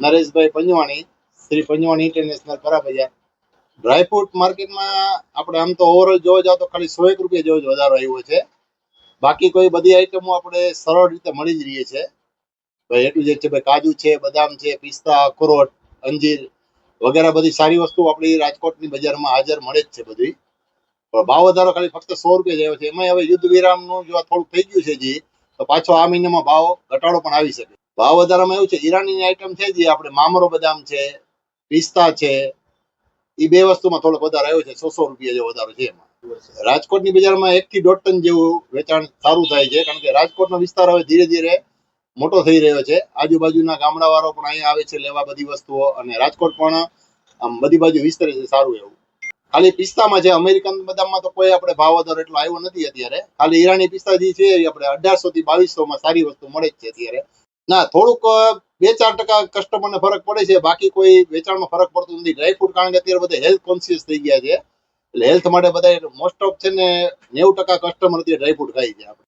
Nareshbhai Panjwani, Shri Panjwani international Parabazar dry fruit માર્કેટમાં આપણે આમ તો ઓવરઓલ જોવા જાવ તો ખાલી સો એક રૂપિયા જેવો જ વધારો આવ્યો છે. બાકી કોઈ બધી આઈટમો આપણે સરળ રીતે મળી જ રહીએ છે. ભાઈ, એટલું જે છે ભાઈ કાજુ છે, બદામ છે, પિસ્તા, અખરોટ, અંજીર વગેરે બધી સારી વસ્તુ આપણી રાજકોટની બજારમાં હાજર મળે જ છે બધી. પણ ભાવ વધારો ખાલી ફક્ત સો રૂપિયા જ આવ્યો છે. એમાં હવે યુદ્ધ વિરામનું જો થોડુંક થઈ ગયું છે જી, તો પાછો આ મહિનામાં ભાવ ઘટાડો પણ આવી શકે. ભાવ વધારામાં એવું છે, ઈરાનીની આઈટમ છે જે આપણે મામરો બદામ છે, પિસ્તા છે એ બે વસ્તુમાં થોડોક વધારો આવ્યો છે સો સો રૂપિયા જેવો વધારો છે એમાં. રાજકોટની બજારમાં એક થી દોઢ ટન જેવું વેચાણ સારું થાય છે, કારણ કે રાજકોટનો વિસ્તાર હવે ધીરે ધીરે મોટો થઈ રહ્યો છે. આજુબાજુના ગામડાવાળો પણ અહીંયા આવે છે લેવા બધી વસ્તુઓ, અને રાજકોટ પણ આમ બધી બાજુ વિસ્તરે છે, સારું એવું. ખાલી પિસ્તામાં છે, અમેરિકન બદામમાં તો કોઈ આપણે ભાવ વધારો એટલો આવ્યો નથી અત્યારે. ખાલી ઈરાની પિસ્તા જે છે, એ આપણે અઢારસો થી બાવીસો માં સારી વસ્તુ મળે જ છે અત્યારે. ના, થોડુંક બે ચાર ટકા કસ્ટમરને ફરક પડે છે. બાકી કોઈ વેચાણમાં ફરક પડતો નથી. ડ્રાયફ્રૂટ કારણ કે અત્યારે બધા હેલ્થ કોન્શિયસ થઈ ગયા છે. એટલે હેલ્થ માટે બધા મોસ્ટ ઓફ છે ને નેવું ટકા કસ્ટમર અત્યારે ડ્રાયફ્રૂટ ખાય છે. આપણે